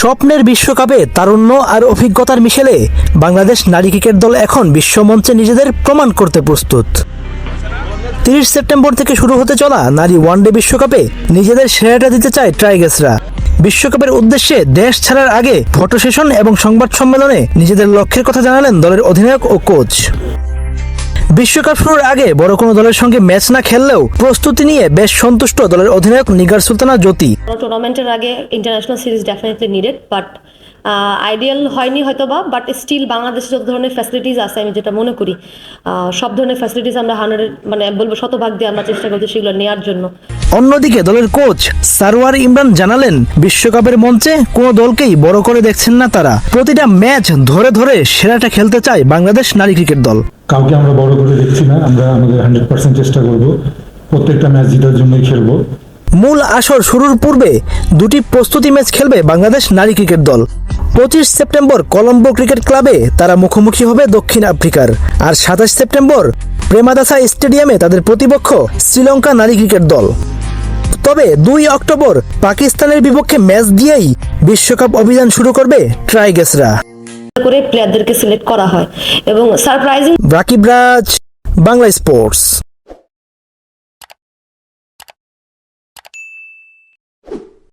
স্বপ্নের বিশ্বকাপে তারুণ্য আর অভিজ্ঞতার মিশেলে বাংলাদেশ নারী ক্রিকেট দল এখন বিশ্বমঞ্চে নিজেদের প্রমাণ করতে প্রস্তুত। তিরিশ সেপ্টেম্বর থেকে শুরু হতে চলা নারী ওয়ানডে বিশ্বকাপে নিজেদের সেরাটা দিতে চায় ট্রাইগেসরা বিশ্বকাপের উদ্দেশ্যে দেশ ছাড়ার আগে ফটো সেশন এবং সংবাদ সম্মেলনে নিজেদের লক্ষ্যের কথা জানালেন দলের অধিনায়ক ও কোচ। বিশ্বকাপ শুরুর আগে বড় কোনো দলের সঙ্গে ম্যাচ না খেললেও প্রস্তুতি নিয়ে বেশ সন্তুষ্ট দলের অধিনায়ক নিগার সুলতানা জ্যোতি। টুর্নামেন্টের আগে international series definitely needed but ideal হয়নি হয়তো বা বাট স্টিল বাংলাদেশে যত ধরনের ফ্যাসিলিটিস আছে আমি যেটা মনে করি সব ধরনের ফ্যাসিলিটিস আমরা হান্ড্রেড মানে বলব শতভাগ দিয়ে আমরা চেষ্টা করছি সেগুলো নেওয়ার জন্য। অন্যদিকে দলের কোচ সারওয়ার ইমরান জানালেন বিশ্বকাপের মঞ্চে কোনো দলকেই বড় করে দেখছেন না তারা। প্রতিটা ম্যাচ ধরে ধরে সেরাটা খেলতে চায় বাংলাদেশ নারী ক্রিকেট দল। কাউকে আমরা বড় করে দেখছি না, আমরা আমাদের হান্ড্রেড পার্সেন্ট চেষ্টা করব। প্রত্যেকটা ম্যাচ জেতার জন্যই খেলব। মূল আসর শুরুর পূর্বে দুটি প্রস্তুতি ম্যাচ খেলবে বাংলাদেশ নারী ক্রিকেট দল। পঁচিশ সেপ্টেম্বর কলম্বো ক্রিকেট ক্লাবে তারা মুখোমুখি হবে দক্ষিণ আফ্রিকার। আর সাতাশ সেপ্টেম্বর প্রেমাদাসা স্টেডিয়ামে তাদের প্রতিপক্ষ শ্রীলঙ্কা নারী ক্রিকেট দল। তবে দুই অক্টোবর পাকিস্তানের বিপক্ষে ম্যাচ দিয়েই বিশ্বকাপ অভিযান শুরু করবে ট্রাইগেসরা করে প্লেয়ারদেরকে সিলেক্ট করা হয়। এবং সারপ্রাইজিং রাকিব রাজ বাংলা স্পোর্টস